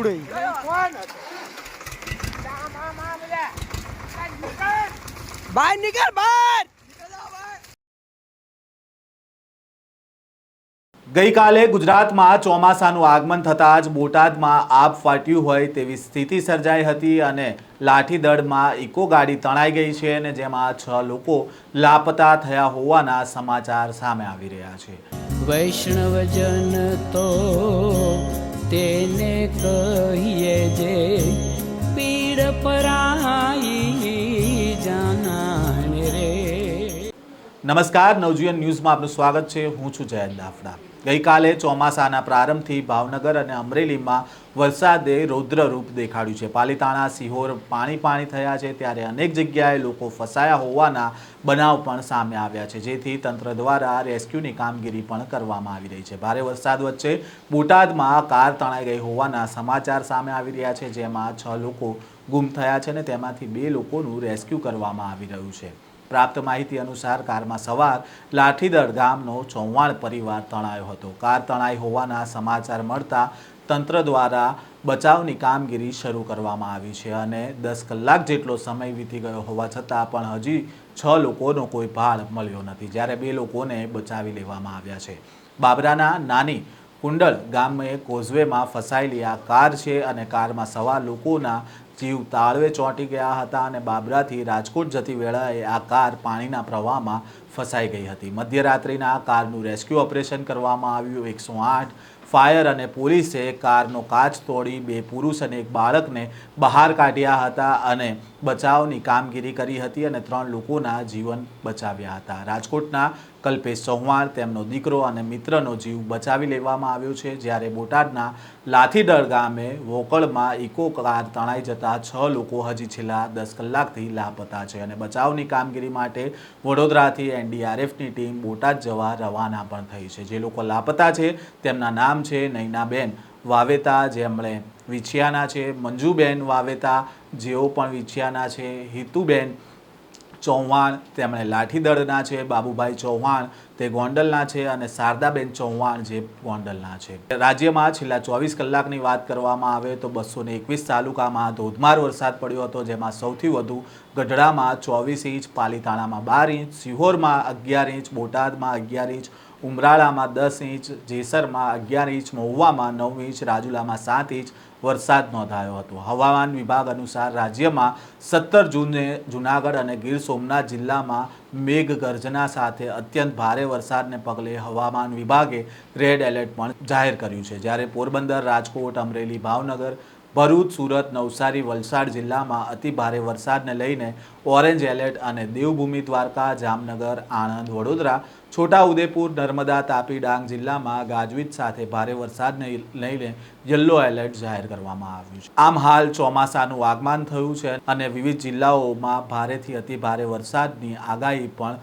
ઉડે બહાર નીકળ બહાર! ગઈકાલે ગુજરાતમાં ચોમાસાનું આગમન થતાં જ બોટાદમાં આબ ફાટ્યું હોય તેવી સ્થિતિ સર્જાઈ હતી અને લાઠીદળમાં ઇકો ગાડી તણાઈ ગઈ છે અને જેમાં છ લોકો લાપતા થયા હોવાના સમાચાર સામે આવી રહ્યા છે. વૈષ્ણવજન તો તેને કહીએ નમસ્કાર, નવજીવન ન્યૂઝમાં આપનું સ્વાગત છે. હું છું જયંત દાફડા ગઈકાલે ચોમાસાના પ્રારંભથી ભાવનગર અને અમરેલીમાં વરસાદે રૌદ્રરૂપ દેખાડ્યું છે. પાલીતાણા, સિહોર પાણી પાણી થયા છે ત્યારે અનેક જગ્યાએ લોકો ફસાયા હોવાના બનાવ પણ સામે આવ્યા છે. જેથી તંત્ર દ્વારા રેસ્ક્યુની કામગીરી પણ કરવામાં આવી રહી છે. ભારે વરસાદ વચ્ચે બોટાદમાં કાર તણાઈ ગઈ હોવાના સમાચાર સામે આવી રહ્યા છે, જેમાં છ લોકો ગુમ થયા છે અને તેમાંથી બે લોકોનું રેસ્ક્યુ કરવામાં આવી રહ્યું છે. પ્રાપ્ત માહિતી અનુસાર કારમાં સવાર લાઠીદળ ગામનો ચૌહાણ પરિવાર તણાયો હતો. કાર તણાઈ હોવાના સમાચાર મળતા તંત્ર દ્વારા બચાવની કામગીરી શરૂ કરવામાં આવી છે અને દસ કલાક જેટલો સમય વીતી ગયો હોવા છતાં પણ હજી છ લોકોનો કોઈ ભાળ મળ્યો નથી. જ્યારે બે લોકોને બચાવી લેવામાં આવ્યા છે. બાબરાના નાની કુંડળ ગામે કોઝવેમાં ફસાયેલી આ કાર છે અને કારમાં સવાર લોકોના જીવ તાળવે ચોંટી ગયા હતા અને બાબરાથી રાજકોટ જતી વેળાએ આ કાર પાણીના પ્રવાહમાં ફસાઈ ગઈ હતી. મધ્યરાત્રિના આ કારનું રેસ્ક્યુ ઓપરેશન કરવામાં આવ્યું. એકસો આઠ ફાયર અને પોલીસે કારનો કાચ તોડી બે પુરુષ અને એક બાળકને બહાર કાઢ્યા હતા અને બચાવની કામગીરી કરી હતી અને ત્રણ લોકોના જીવન બચાવ્યા હતા. રાજકોટના કલ્પેશ ચૌહાણ, તેમનો દીકરો અને મિત્રનો જીવ બચાવી લેવામાં આવ્યો છે. જ્યારે બોટાદના લાથીડર ગામે વોકળમાં ઇકો કાર તણાઈ જતા છ લોકો હજી છેલ્લા દસ કલાકથી લાપતા છે અને બચાવની કામગીરી માટે વડોદરાથી એનડીઆરએફની ટીમ બોટાદ જવા રવાના પણ થઈ છે. જે લોકો લાપતા છે તેમના નામ છે, નૈનાબેન વાવેતા જેમણે વિછિયાના છે. મંજુબેન વાવેતા, જેઓ પણ વિછિયાના છે. હિતુબેન ચૌહાણ તેમણે લાઠીદળના છે. બાબુભાઈ ચૌહાણ, તે ગોંડલના છે. અને શારદાબેન ચૌહાણ, જે ગોંડલના છે. રાજ્યમાં છેલ્લા ચોવીસ કલાકની વાત કરવામાં આવે તો બસો ને એકવીસ તાલુકામાં ધોધમાર વરસાદ પડ્યો હતો, જેમાં સૌથી વધુ ગઢડામાં ચોવીસ ઇંચ, પાલીતાણામાં બાર ઇંચ, સિહોરમાં અગિયાર ઇંચ, બોટાદમાં અગિયાર ઇંચ ઉમરાળામાં દસ ઇંચ, જેસરમાં અગિયાર ઇંચ, મહુવામાં નવ ઇંચ, રાજુલામાં સાત ઇંચ વરસાદ નોંધાયો હતો. હવામાન વિભાગ અનુસાર રાજ્યમાં સત્તર જૂને જૂનાગઢ અને ગીર સોમનાથ જિલ્લામાં મેઘગર્જના સાથે અત્યંત ભારે વરસાદને પગલે હવામાન વિભાગે રેડ એલર્ટ પણ જાહેર કર્યું છે. જ્યારે પોરબંદર, રાજકોટ, અમરેલી, ભાવનગર ભરૂચ, સુરત, નવસારી, વલસાડ જિલ્લામાં અતિ ભારે વરસાદને લઈને ઓરેન્જ એલર્ટ અને દેવભૂમિ દ્વારકા, જામનગર, આણંદ, વડોદરા, છોટાઉદેપુર, નર્મદા, તાપી, ડાંગ જિલ્લામાં ગાજવીજ સાથે ભારે વરસાદને લઈને યલો એલર્ટ જાહેર કરવામાં આવ્યું છે. આમ હાલ ચોમાસાનું આગમન થયું છે અને વિવિધ જિલ્લાઓમાં ભારેથી અતિ ભારે વરસાદની આગાહી પણ